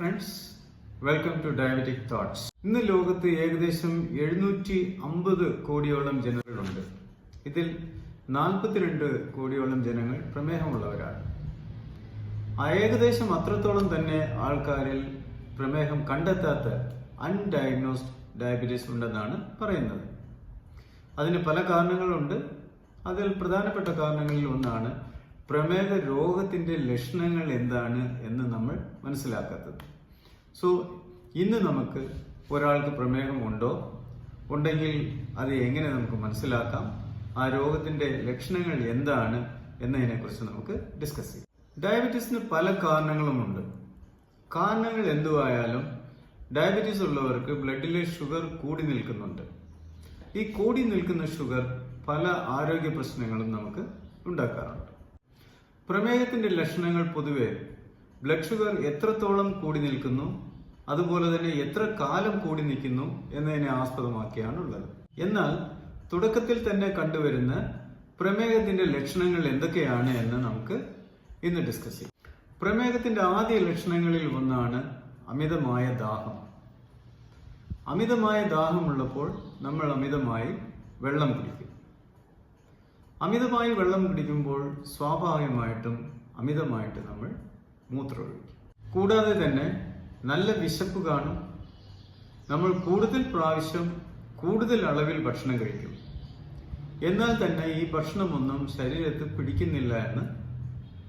Friends welcome to diabetic thoughts ഇന്ന് ലോകത്ത് ഏകദേശം എഴുന്നൂറ്റി അമ്പത് കോടിയോളം ജനങ്ങളുണ്ട്. ഇതിൽ നാൽപ്പത്തിരണ്ട് കോടിയോളം ജനങ്ങൾ പ്രമേഹമുള്ളവരാണ്. ഏകദേശം അത്രത്തോളം തന്നെ ആൾക്കാരിൽ പ്രമേഹം കണ്ടെത്താത്ത അൺഡയഗ്നോസ്ഡ് ഡയബറ്റീസ് ഉണ്ടെന്നാണ് പറയുന്നത്. അതിന് പല കാരണങ്ങളുണ്ട്. അതിൽ പ്രധാനപ്പെട്ട കാരണങ്ങളിൽ ഒന്നാണ് പ്രമേഹ രോഗത്തിന്റെ ലക്ഷണങ്ങൾ എന്താണ് എന്ന് നമ്മൾ മനസ്സിലാക്കാത്തത്. സോ ഇന്ന് നമുക്ക് ഒരാൾക്ക് പ്രമേഹമുണ്ടോ ഉണ്ടെങ്കിൽ അത് എങ്ങനെ നമുക്ക് മനസ്സിലാക്കാം? ആ രോഗത്തിന്റെ ലക്ഷണങ്ങൾ എന്താണ് എന്നതിനെക്കുറിച്ച് നമുക്ക് ഡിസ്കസ് ചെയ്യാം. ഡയബറ്റീസിന് പല കാരണങ്ങളുമുണ്ട്. കാരണങ്ങൾ എന്തുവായാലും ഡയബറ്റീസ് ഉള്ളവർക്ക് ബ്ലഡിലെ ഷുഗർ കൂടി നിൽക്കുന്നുണ്ട്. ഈ കൂടി നിൽക്കുന്ന ഷുഗർ പല ആരോഗ്യ പ്രശ്നങ്ങളും നമുക്ക് ഉണ്ടാക്കാറുണ്ട്. പ്രമേഹത്തിന്റെ ലക്ഷണങ്ങൾ പൊതുവെ ബ്ലഡ് ഷുഗർ എത്രത്തോളം കൂടി നിൽക്കുന്നു അതുപോലെ തന്നെ എത്ര കാലം കൂടി നിൽക്കുന്നു എന്നതിനെ ആസ്പദമാക്കിയാണ് ഉള്ളത് എന്നാൽ തുടക്കത്തിൽ തന്നെ കണ്ടുവരുന്ന പ്രമേഹത്തിന്റെ ലക്ഷണങ്ങൾ എന്തൊക്കെയാണ് എന്ന് നമുക്ക് ഇന്ന് ഡിസ്കസ് ചെയ്യാം. പ്രമേഹത്തിന്റെ ആദ്യ ലക്ഷണങ്ങളിൽ ഒന്നാണ് അമിതമായ ദാഹം. അമിതമായ ദാഹമുള്ളപ്പോൾ നമ്മൾ അമിതമായി വെള്ളം കുടിക്കും. അമിതമായി വെള്ളം കുടിക്കുമ്പോൾ സ്വാഭാവികമായിട്ടും അമിതമായിട്ട് നമ്മൾ മൂത്രമൊഴിക്കും. കൂടാതെ തന്നെ നല്ല വിശപ്പ് കാണും. നമ്മൾ കൂടുതൽ പ്രാവശ്യം കൂടുതൽ അളവിൽ ഭക്ഷണം കഴിക്കും. എന്നാൽ തന്നെ ഈ ഭക്ഷണമൊന്നും ശരീരത്തിൽ പിടിക്കുന്നില്ല എന്ന്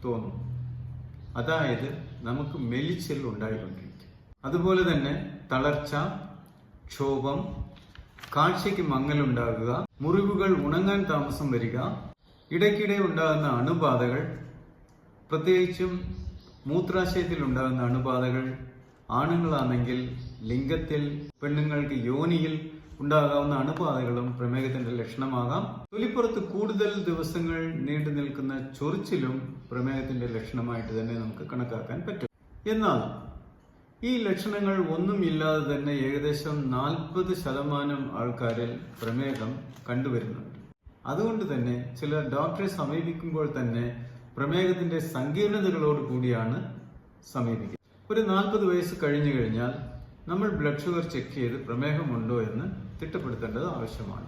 തോന്നും. അതായത് നമുക്ക് മെലിച്ചൽ ഉണ്ടായിക്കൊണ്ടിരിക്കും. അതുപോലെ തന്നെ തളർച്ച ക്ഷോഭം കാഴ്ചയ്ക്ക് മങ്ങലുണ്ടാകുക മുറിവുകൾ ഉണങ്ങാൻ താമസം വരിക ഇടയ്ക്കിടെ ഉണ്ടാകുന്ന അണുബാധകൾ പ്രത്യേകിച്ചും മൂത്രാശയത്തിൽ ഉണ്ടാകുന്ന അണുബാധകൾ ആണുങ്ങളാണെങ്കിൽ ലിംഗത്തിൽ പെണ്ണുങ്ങൾക്ക് യോനിയിൽ ഉണ്ടാകാവുന്ന അണുബാധകളും പ്രമേഹത്തിന്റെ ലക്ഷണമാകാം. തൊലിപ്പുറത്ത് കൂടുതൽ ദിവസങ്ങൾ നീണ്ടു നിൽക്കുന്ന ചൊറിച്ചിലും പ്രമേഹത്തിന്റെ ലക്ഷണമായിട്ട് തന്നെ നമുക്ക് കണക്കാക്കാൻ പറ്റും. എന്നാൽ ഈ ലക്ഷണങ്ങൾ ഒന്നുമില്ലാതെ തന്നെ ഏകദേശം നാൽപ്പത് ശതമാനം ആൾക്കാരിൽ പ്രമേഹം കണ്ടുവരുന്നുണ്ട്. അതുകൊണ്ട് തന്നെ ചില ഡോക്ടറെ സമീപിക്കുമ്പോൾ തന്നെ പ്രമേഹത്തിന്റെ സങ്കീർണതകളോട് കൂടിയാണ് സമീപിക്കുന്നത്. ഒരു നാൽപ്പത് വയസ്സ് കഴിഞ്ഞു കഴിഞ്ഞാൽ നമ്മൾ ബ്ലഡ് ഷുഗർ ചെക്ക് ചെയ്ത് പ്രമേഹമുണ്ടോ എന്ന് തിട്ടപ്പെടുത്തേണ്ടത് ആവശ്യമാണ്.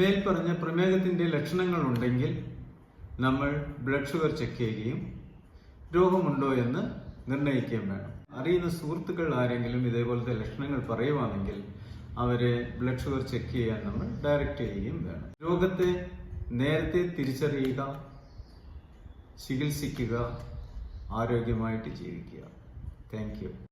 മേൽപ്പറഞ്ഞ പ്രമേഹത്തിന്റെ ലക്ഷണങ്ങൾ ഉണ്ടെങ്കിൽ നമ്മൾ ബ്ലഡ് ഷുഗർ ചെക്ക് ചെയ്യുകയും രോഗമുണ്ടോ എന്ന് നിർണയിക്കുകയും വേണം. അറിയുന്ന സുഹൃത്തുക്കൾ ആരെങ്കിലും ഇതേപോലത്തെ ലക്ഷണങ്ങൾ പറയുവാണെങ്കിൽ അവരെ ബ്ലഡ് ഷുഗർ ചെക്ക് ചെയ്യാൻ നമ്മൾ ഡയറക്റ്റ് ചെയ്യുകയും വേണം. രോഗത്തെ നേരത്തെ തിരിച്ചറിയുക ചികിത്സിക്കുക ആരോഗ്യമായിട്ട് ജീവിക്കുക. താങ്ക്